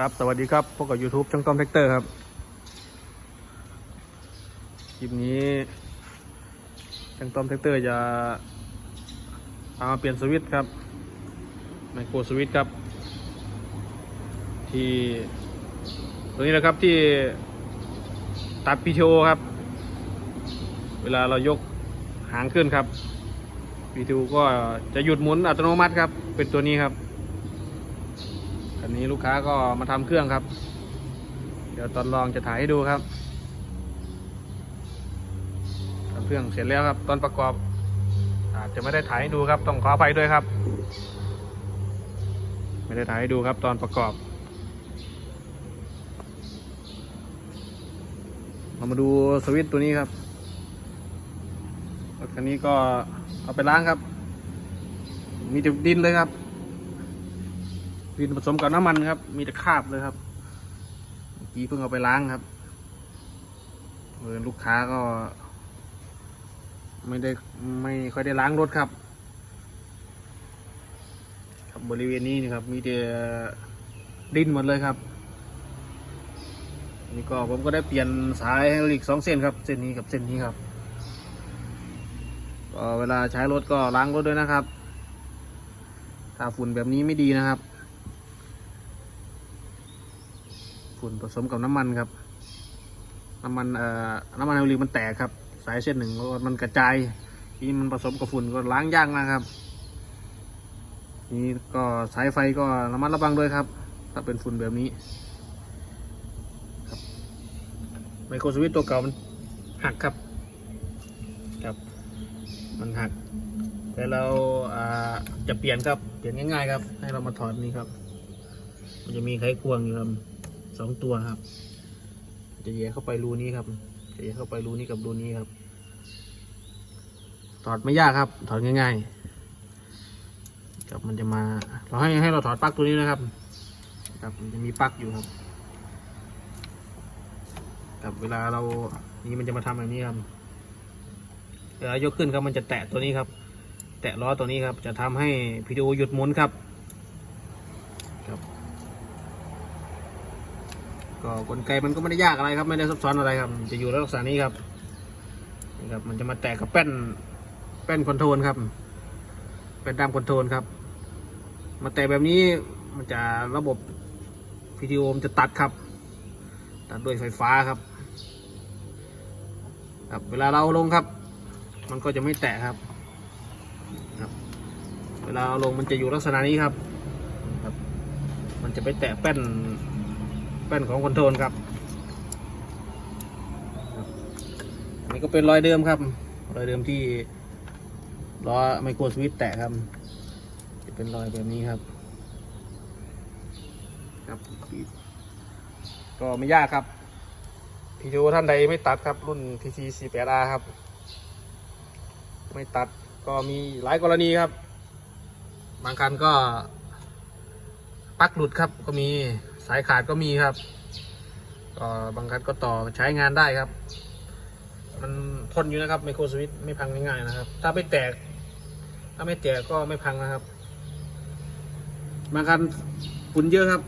ครับ สวัสดีครับ พบกับ YouTube ช่างต้อมแท็กเตอร์ครับ คลิปนี้ ช่างต้อมแท็กเตอร์จะพามาเปลี่ยนสวิตช์ครับ ไมโครสวิตช์ครับ ที่ ตัวนี้นะครับที่ตัด PTO ครับ เวลาเรายกหางขึ้นครับ PTO ก็จะหยุดหมุนอัตโนมัติครับ เป็นตัวนี้ครับ อันนี้ลูกค้าก็มาทำเครื่องครับ เดี๋ยวตอนลองจะถ่ายให้ดูครับทำเครื่องเสร็จแล้วครับ ตอนประกอบ อาจจะไม่ได้ถ่ายให้ดูครับ ต้องขออภัยด้วยครับ ไม่ได้ถ่ายให้ดูครับ ตอนประกอบ เรามาดูสวิตช์ตัวนี้ครับรถคันนี้ก็เอาไปล้างครับ มีแต่ดินเลยครับ ดินผสมกับน้ำมันครับ มีแต่คราบเลยครับเมื่อกี้เพิ่งเอาไปล้างครับเออลูกค้าก็ ไม่ได้ไม่ค่อยได้ล้างรถครับ ครับบริเวณนี้นะครับ มีแต่ดินหมดเลยครับนี่ก็ผมก็ได้เปลี่ยนสายไฮดรอลิกสองเส้นครับ เส้นนี้กับเส้นนี้ครับก็เวลาใช้รถก็ล้างรถด้วยนะครับ ถ้าฝุ่นแบบนี้ไม่ดีนะครับ ฝุ่นผสมกับน้ำมันครับ น้ำมันเอ่อน้ำมันไฮดรอลิมันแตกครับ สายเส้นหนึ่งมันกระจายที่มันผสมกับฝุ่นก็ล้างยากนะครับ นี่ก็สายไฟก็ระมัดระวังด้วยครับ ถ้าเป็นฝุ่นแบบนี้ครับไมโครสวิตตัวเก่ามันหักครับครับมันหัก แต่เราอ่าจะเปลี่ยนครับ เปลี่ยนง่ายๆครับ ให้เรามาถอดนี่ครับ มันจะมีไขควงอยู่ครับ สองตัวครับ จะแยกเข้าไปรูนี้ครับ จะแยกเข้าไปรูนี้กับรูนี้ครับ ถอดไม่ยากครับ ถอดง่ายๆครับมันจะมา เราให้ให้เราถอดปลั๊กตัวนี้นะครับ ครับมันจะมีปลั๊กอยู่ครับครับเวลาเรานี่มันจะมาทำแบบนี้ครับเวลายกขึ้นครับมันจะแตะตัวนี้ครับ แตะล้อตัวนี้ครับ จะทำให้พีดีโอหยุดหมุนครับ ครับ ก็กลไกมันก็ไม่ได้ยากอะไรครับ ไม่ได้ซับซ้อนอะไรครับ จะอยู่ในลักษณะนี้ครับนี่ครับ มันจะมาแตะกับแป้นแป้นคอนโทรลครับแป้นดำคอนโทรลครับ มาแตะแบบนี้มันจะระบบพีดีโอมจะตัดครับ ตัดด้วยไฟฟ้าครับ ครับ เวลาเราลงครับ มันก็จะไม่แตะครับครับ เวลาเอาลงมันจะอยู่ลักษณะนี้ครับครับ มันจะไปแตะแป้น ป้นของคอนโทรลครับอันนี้ก็เป็นรอยเดิมครับ รอยเดิมที่ล้อไมโครสวิตแตะครับ จะเป็นรอยแบบนี้ครับ ครับ ก็ไม่ยากครับพีทูท่านใดไม่ตัดครับรุ่น TT 48R ครับ ไม่ตัดก็มีหลายกรณีครับ บางคันก็ปักหลุดครับก็มี สายขาดก็มีครับก็บางคันก็ต่อใช้งานได้ครับ มันทนอยู่นะครับไมโครสวิตไม่พังง่ายๆนะครับ ถ้าไม่แตก ถ้าไม่แตกก็ไม่พังนะครับ บางคันฝุ่นเยอะครับ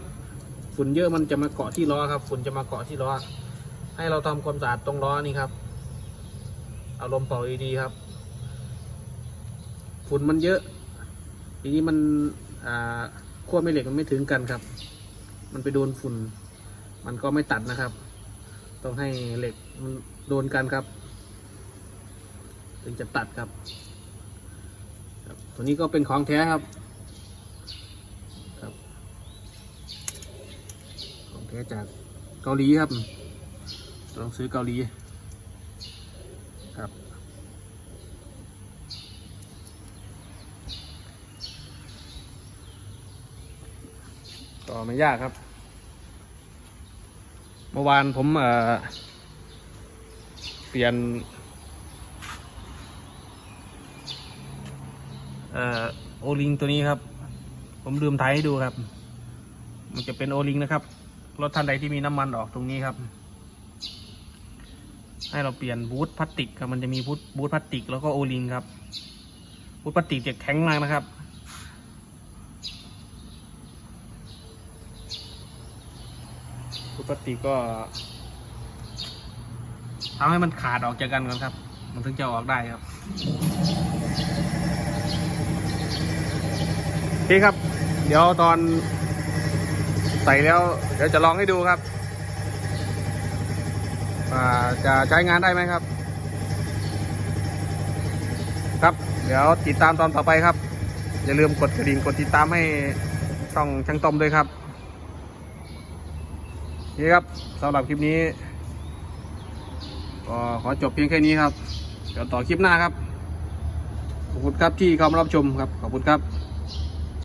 ฝุ่นเยอะมันจะมาเกาะที่ล้อครับ ฝุ่นจะมาเกาะที่ล้อ ให้เราทำความสะอาดตรงล้อนี่ครับเอาลมเป่าดีๆครับ ฝุ่นมันเยอะ ทีนี้มันขั้วแม่เหล็กมันไม่ถึงกันครับ มันไปโดนฝุ่น มันก็ไม่ตัดนะครับ ต้องให้เหล็กมันโดนกันครับ ถึงจะตัดครับครับตัวนี้ก็เป็นของแท้ครับครับ ของแท้จากเกาหลีครับต้องซื้อเกาหลีครับ ก็ไม่ยากครับ เมื่อวานผมเเปลี่ยนออโอลิงตัวนี้ครับ ผมลืมถ่ายให้ดูครับ มันจะเป็นโอลิงนะครับ รถท่านใดที่มีน้ำมันออกตรงนี้ครับ ให้เราเปลี่ยนบูทพลาสติกครับ มันจะมีบูทบูทพลาสติกแล้วก็โอลิงครับ บูทพลาสติกจะแข็งมากนะครับ พลาสติก็ทำให้มันขาดออกจากกันก่อนครับ มันถึงจะออกได้ครับโอเครับ เดี๋ยวตอนใส่แล้วเดี๋ยวจะลองให้ดูครับจะใช้งานได้ไหมครับ ครับ เดี๋ยวติดตามตอนต่อไปครับ อย่าลืมกดกระดิ่งกดติดตามให้ช่องช่างต้มด้วยครับ นี่ครับสำหรับคลิปนี้ก็ขอจบเพียงแค่นี้ครับ เดี๋ยวต่อคลิปหน้าครับ ขอบคุณครับที่เข้ามารับชมครับ ขอบคุณครับ